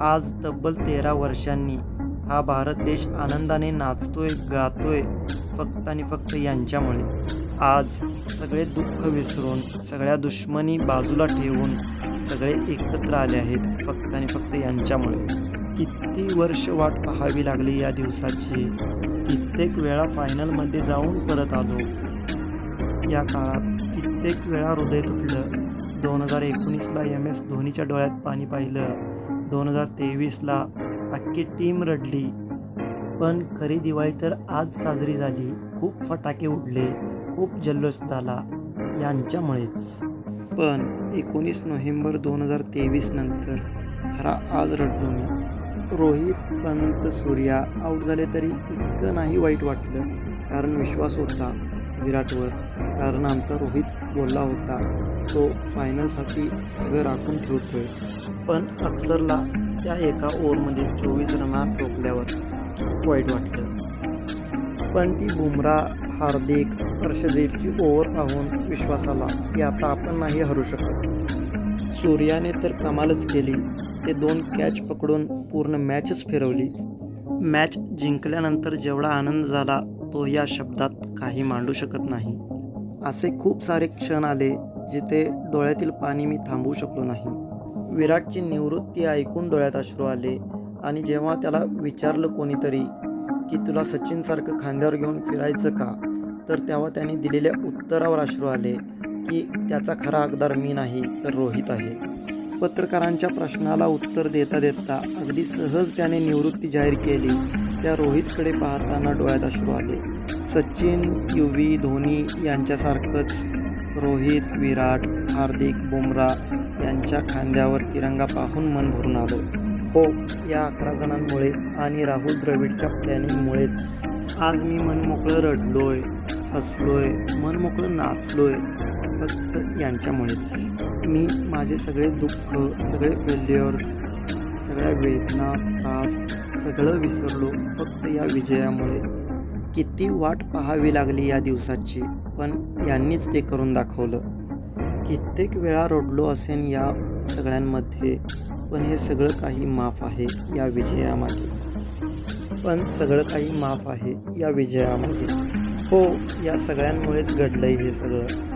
आज तब्बल तेरा वर्षांनी हा भारत देश आनंदाने नाचतोय गातोय फक्त आणि फक्त यांच्यामुळे. आज सगळे दुःख विसरून सगळ्या दुश्मनी बाजूला ठेवून सगळे एकत्र आले आहेत फक्त आणि फक्त यांच्यामुळे. किती वर्ष वाट पाहावी लागली या दिवसाची. कित्येक वेळा फायनलमध्ये जाऊन परत आलो. या काळात कित्येक वेळा हृदय तुटलं. दोन हजार एकोणीसला एम एस धोनीच्या डोळ्यात पाणी पाहिलं. दोन हजार तेवीसला अख्खी टीम रडली. पण खरी दिवाळी तर आज साजरी झाली. खूप फटाके उडले. खूप जल्लोष झाला यांच्यामुळेच. पण एकोणीस नोव्हेंबर दोन हजार तेवीस नंतर खरा आज रडलो मी. रोहित पंत सूर्या आऊट झाले तरी इतकं नाही वाईट वाटलं. कारण विश्वास होता विराटवर. कारण आमचा रोहित बोलला होता तो फायनलसाठी सगळं राखून ठेवतोय. पण अक्षरला त्या एका ओव्हरमध्ये चोवीस रना टोकल्यावर वाईट वाटलं. पण ती बुमरा हार्दिक हर्षदेवची ओव्हर पाहून विश्वासाला की आता आपण नाही हरू शकत. सूर्याने तर कमालच केली. ते दोन कॅच पकडून पूर्ण मॅचच फिरवली. मॅच जिंकल्यानंतर जेवढा आनंद झाला तो या शब्दात काही मांडू शकत नाही. असे खूप सारे क्षण आले जिथे डोळ्यातील पाणी मी थांबवू शकलो नाही. विराटची निवृत्ती ऐकून डोळ्यात अश्रू आले आणि जेव्हा त्याला विचारलं कोणीतरी की तुला सचिनसारखं खांद्यावर घेऊन फिरायचं का? तर तेव्हा त्याने दिलेल्या उत्तरावर अश्रू आले की त्याचा खरा हकदार मी नाही तर रोहित आहे. पत्रकारांच्या प्रश्नाला उत्तर देता देता अगदी सहज त्याने निवृत्ती जाहीर केली. त्या रोहितकडे पाहताना डोळ्यात अश्रू आले. सचिन युवी धोनी यांच्यासारखंच रोहित विराट हार्दिक बुमरा यांच्या खांद्यावर तिरंगा पाहून मन भरून आलो. हो या अकरा जणांमुळे आणि राहुल द्रविडच्या प्लॅनिंगमुळेच. आज मी मनमोकळं रडलोय हसलोय मनमोकळं नाचलोय फक्त यांच्यामुळेच. मी माझे सगळे दुःख सगळे फेल्युअर्स सगळ्या वेदना त्रास सगळं विसरलो फक्त या विजयामुळे. किती वाट पाहावी लागली या दिवसाची पण यांनीच ते करून दाखवलं. कित्येक वेळा रडलो असेन या सगळ्यांमध्ये पण हे सगळं काही माफ आहे या विजयामागे. पण सगळं काही माफ आहे या विजयामागे. हो या सगळ्यांमुळेच घडलंय हे सगळं.